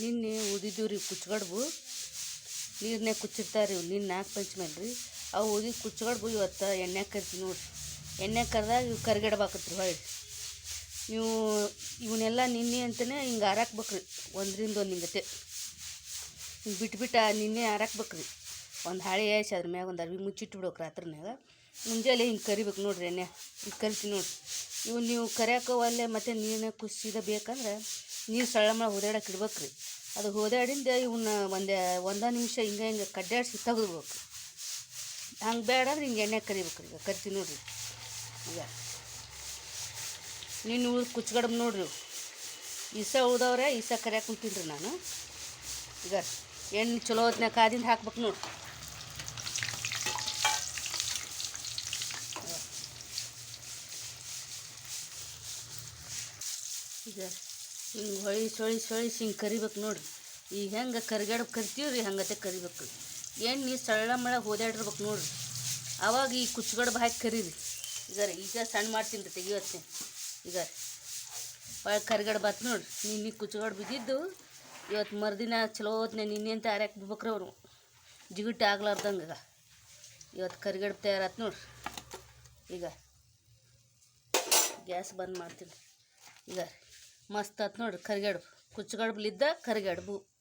ನಿನ್ನೆ ಉದಿದ್ದೀವಿ ರೀ ಕುಚ್ಗಡ್ಬು. ನೀರ್ನ್ಯಾಗ ಕುಚ್ಚಿರ್ತಾರೆ ಇವು ನಿನ್ನ ನಾಲ್ಕು ಪಂಚಮಿ ರೀ. ಅವು ಊದಿ ಕುಚ್ಗಡ್ಬು ಇವತ್ತು ಎಣ್ಣೆ ಕರಿತೀವಿ ನೋಡಿರಿ. ಎಣ್ಣೆ ಕರ್ದಾಗ ಇವು ಕರಿಗಡ್ಬಾಕತ್ರಿ ಹೊಳ್ಳಿ. ನೀವು ಇವನ್ನೆಲ್ಲ ನಿನ್ನೆ ಅಂತಲೇ ಹಿಂಗೆ ಹಾರಾಕ್ಬೇಕ್ರಿ ಒಂದರಿಂದ ಒಂದು ಹಿಂಗತೆ. ಹಿಂಗೆ ಬಿಟ್ಬಿಟ್ಟು ಬಿಟ್ಟು ನಿನ್ನೆ ಹಾರಾಕ್ಬೇಕ್ರಿ ಒಂದು ಹಾಳೆ ಏಸಿ ಅದ್ರ ಮ್ಯಾಗ ಒಂದು ಅರ್ವಿ ಮುಚ್ಚಿಟ್ಬಿಡೋಕೆ ರಾತ್ರಿನಾಗ ಮುಂಜಾನೆ ಹಿಂಗೆ ಕರಿಬೇಕು ನೋಡಿರಿ ಎಣ್ಣೆ ಹಿಂಗೆ ಕರಿತೀನಿ ನೋಡಿರಿ. ಇವು ನೀವು ಕರಿಯಾಕ ಒಲ್ಲೆ ಮತ್ತು ನೀರನ್ನ ಕುಸಿದ ಬೇಕಂದ್ರೆ ನೀರು ಸಳ ಮಾಡಿ ಹೋದಾಡಕ್ಕೆ ಇಡ್ಬೇಕು ರೀ ಅದು ಹೋದಾಡಿಂದ ಇವನ್ನ ಒಂದು ಒಂದೇ ನಿಮಿಷ ಹಿಂಗೆ ಹಿಂಗೆ ಕಡ್ಡಾಡಿಸಿ ತೆಗೆದ್ಬೇಕು ಹಂಗೆ ಬೇಡ ಅಂದ್ರೆ ಹಿಂಗೆ ಎಣ್ಣೆ ಕರಿಬೇಕು ಈಗ ಕರಿತೀವಿ ನೋಡ್ರಿ. ಈಗ ನೀನು ಉಳ್ದು ಕುಚ್ಗಡಮ್ ನೋಡ್ರಿ. ಈಸ ಉಳ್ದವ್ರೆ, ಈಸ ಕರಿಯಾಕೆ ಕುಂತೀನಿ ರೀ ನಾನು. ಈಗ ಎಣ್ಣೆ ಚಲೋ ಹೊತ್ನ್ಯಾಗ ಕಾದಿಂದ ಹಾಕ್ಬೇಕು ನೋಡ್ರಿ. ಈಗ ಹಿಂಗೆ ಹೊಳಿಸಿ ಹೊಳಿಸಿ ಹೊಳಿಸಿ ಹಿಂಗೆ ಕರಿಬೇಕು ನೋಡ್ರಿ. ಈಗ ಹೆಂಗೆ ಕರಿಗಡ ಕರಿತೀವಿ ರೀ ಹಂಗತೆ ಕರಿಬೇಕು. ಎಣ್ಣೆ ಸಳ್ಳ ಮಳ ಓದಾಡಿರ್ಬೇಕು ನೋಡಿರಿ. ಅವಾಗ ಈ ಕುಚ್ಚುಗಡ ಹಾಕಿ ಕರೀರಿ. ಈಗ ರೀ, ಈಗ ಸಣ್ಣ ಮಾಡ್ತೀನಿ ರೀ ತೆಗಿಯೋತ್ತೆ ಈಗ ಭಾಳ ಕರಿಗಡ ಬಾತ್ ನೋಡ್ರಿ. ನಿನ್ನೆ ಕುಚ್ಗಡ್ ಬಿದ್ದಿದ್ದು ಇವತ್ತು ಮರುದಿನ ಚಲೋ ಹೊತ್ನೆ, ನಿನ್ನೆ ಅಂತ ಆರ್ಯಾಕೆ ಬಿಡ್ಬೇಕ್ರಿ ಅವರು? ಜಿಗಿಟ್ಟು ಆಗ್ಲಾರ್ದಂಗೆ ಇವತ್ತು ಕರಿಗಡ ತಯಾರಾತು ನೋಡ್ರಿ. ಈಗ ಗ್ಯಾಸ್ ಬಂದ್ ಮಾಡ್ತೀನಿ. ಈಗ ಮಸ್ತ್ ಆತು ನೋಡ್ರಿ ಕರಿಗಡ್ಬು. ಕುಚ್ಚಗಡ್ಬಲಿದ್ದ ಕರಿಗಡ್ಬು.